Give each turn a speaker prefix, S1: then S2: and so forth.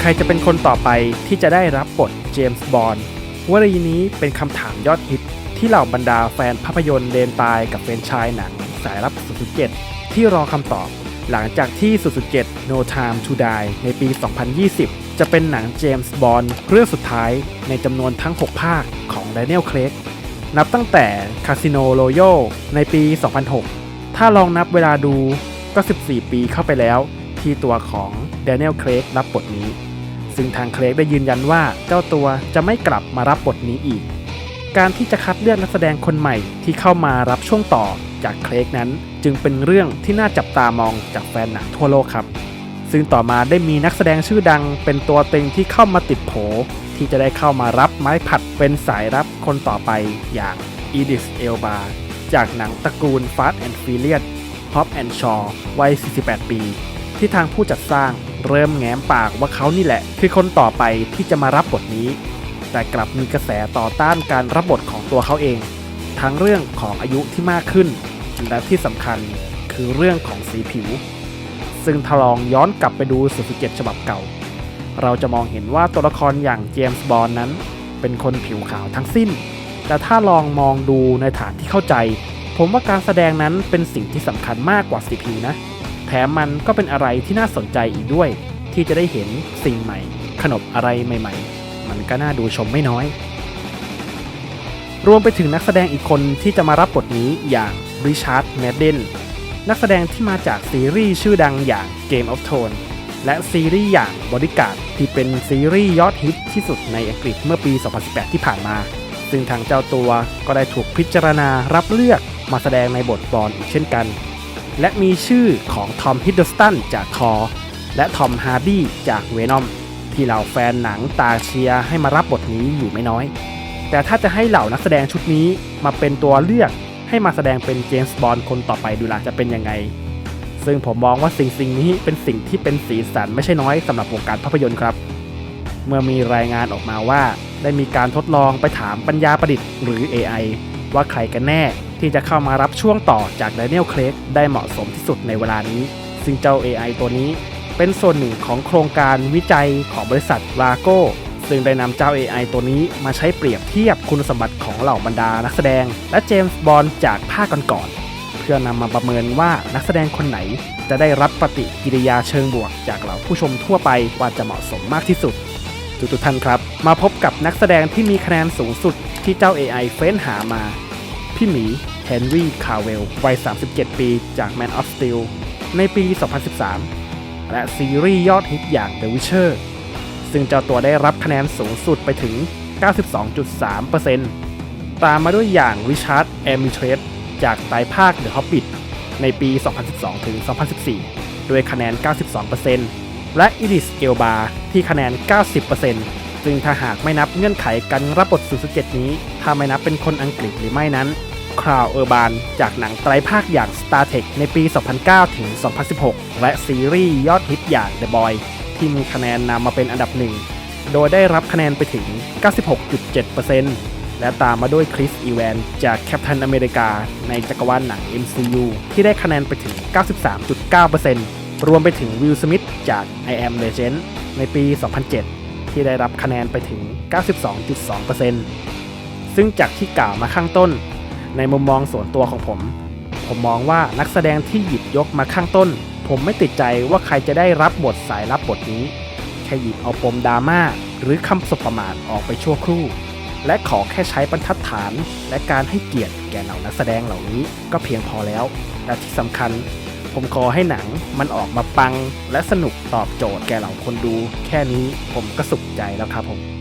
S1: ใครจะเป็นคนต่อไปที่จะได้รับบทเจมส์บอนด์วลีนี้เป็นคำถามยอดฮิต ที่เหล่าบรรดาแฟนภาพยนตร์เลนตายกับแฟนชายหนังสายรับ007 ที่รอคำตอบ หลังจากที่007 No Time to Die ในปี 2020 จะเป็นหนังเจมส์บอนด์เรื่องสุดท้ายในจำนวนทั้ง 6 ภาคของ Daniel Craig นับตั้งแต่ Casino Royale ในปี 2006 ถ้าลองนับเวลาดูก็ 14 ปีเข้าไปแล้วที่ตัวของ Daniel Craig รับบทนี้ ซึ่งทางเครกได้ยืนยันว่าเจ้าตัวจะไม่กลับมารับบทนี้อีก การที่จะคัดเลือกนักแสดงคนใหม่ที่เข้ามารับช่วงต่อจากเครกนั้น จึงเป็นเรื่องที่น่าจับตามองจากแฟนหนังทั่วโลกครับ ซึ่งต่อมาได้มีนักแสดงชื่อดังเป็นตัวเต็งที่เข้ามาติดโผ ที่จะได้เข้ามารับไม้ผัดเป็นสายรับคนต่อไปอย่างอีดิสเอลบาจากหนังตระกูล Fast and Furious Hop and Shaw วัย 48 ปี ที่ทางผู้จัดสร้าง เริ่มแง้มปากว่าเขานี่แหละ คือคนต่อไปที่จะมารับบทนี้ แต่กลับมีกระแสต่อต้านการรับบทของตัวเขาเอง ทั้งเรื่องของอายุที่มากขึ้น และที่สำคัญคือเรื่องของสีผิว ซึ่งถลองย้อนกลับไปดูสุเกตฉบับเก่า เราจะมองเห็นว่าตัวละครอย่างเจมส์บอนนั้น เป็นคนผิวขาวทั้งสิ้น แต่ถ้าลองมองดูในฐานที่เข้าใจ ผมว่าการแสดงนั้นเป็นสิ่งที่สำคัญมากกว่าสีผิวนะ แถมมันก็เป็นอะไรที่น่าสนใจอีกด้วย ที่จะได้เห็นสิ่งใหม่ ขนบอะไรใหม่ ๆ มันก็น่าดูชมไม่น้อย รวมไปถึงนักแสดงอีกคนที่จะมารับบทนี้อย่างริชาร์ดแมดเดนนักแสดงที่มาจากซีรีส์ชื่อดังอย่าง Game of Thrones และซีรีส์อย่าง Bodyguard ที่เป็นซีรีส์ยอดฮิตที่สุดในอังกฤษเมื่อปี 2018 ที่ผ่านมา ซึ่งทางเจ้าตัวก็ได้ถูกพิจารณารับเลือกมาแสดงในบทบอลอีกเช่นกัน และมีชื่อของทอมฮิดเด s สตันจากทอและทอมฮาร์ดี้จากเวนอมที่เหล่าแฟนหนังตาเชียให้มารับบทนี้อยู่ไม่น้อย แต่ถ้าจะให้เหล่านักแสดงชุดนี้มาเป็นตัวเลือกให้มาแสดงเป็นเจมส์บอนด์คนต่อไปดูล่ะจะเป็นยังไง ซึ่งผมมองว่าสิ่งสิ่งนี้เป็นสิ่งที่เป็นสีสันไม่ใช่น้อยสำหรับวงการภาพยนตร์ครับ เมื่อมีรายงานออกมาว่า ได้มีการทดลองไปถามปัญญาประดิษฐ์หรือ AI ว่าใครกันแน่ ที่จะเข้ามารับช่วงต่อจาก Daniel Craig ได้เหมาะสมที่สุดในเวลานี้ ซึ่งเจ้า AI ตัวนี้เป็นส่วนหนึ่งของโครงการวิจัยของบริษัท l a g o ซึ่งได้นำเจ้า AI ตัวนี้มาใช้เปรียบเทียบคุณสมบัติของเหล่าบรรดานักแสดง และเจมส์บอนด์จากภาคก่อนๆเพื่อนำมาประเมินว่านักแสดงคนไหน จะได้รับปฏิกิริยาเชิงบวก จากเหล่าผู้ชมทั่วไปว่าจะเหมาะสมมากที่สุดทุกๆท่านครับ มาพบกับนักแสดงที่มีคะแนนสูงสุดที่เจ้า AI เฟ้นหามา พี่หมี ฮนรี่ คาร์เวล วัย 37 ปีจาก Man of Steel ในปี 2013 และซีรีส์ยอดฮิตอย่าง The Witcher ซึ่งเจ้าตัวได้รับคะแนนสูงสุดไปถึง 92.3%ตามมาด้วยอย่างริชาร์ดแอมิเทรสจากไตภาค The Hobbit ในปี 2012 ถึง 2014 ด้วยคะแนน 92%และอิริสเอลบาที่คะแนน 90%ซึ่งถ้าหากไม่นับเงื่อนไขการรับบทสุสเกตนี้ ถ้าไม่นับเป็นคนอังกฤษหรือไม่นั้น คราวเออร์บานจากหนังไตรภาคอย่าง Star Trek ในปี 2009 ถึง 2016 และซีรีส์ยอดฮิตอย่าง The Boy ที่มีคะแนนนำมาเป็นอันดับหนึ่ง โดยได้รับคะแนนไปถึง 96.7%และตามมาด้วยคริสอีแวนจากแคป t ันอเมริกาในจักรวาลหนัง MCU ที่ได้คะแนนไปถึง 93.9%รวมไปถึงวิลสมิธจาก I Am Legend ในปี 2007 ที่ได้รับคะแนนไปถึง 92.2%ซึ่งจากที่กล่าวมาข้างต้น ในมุมมองส่วนตัวของผม ผมมองว่านักแสดงที่หยิบยกมาข้างต้น ผมไม่ติดใจว่าใครจะได้รับบทสายรับบทนี้แค่หยิบเอาปมดราม่าหรือคำสบประมาทออกไปชั่วครู่ และขอแค่ใช้บรรทัดฐาน และการให้เกียรติแก่เหล่านักแสดงเหล่านี้ก็เพียงพอแล้ว และที่สำคัญ ผมขอให้หนังมันออกมาปัง และสนุกตอบโจทย์แก่เหล่าคนดู แค่นี้ผมก็สุขใจแล้วครับผม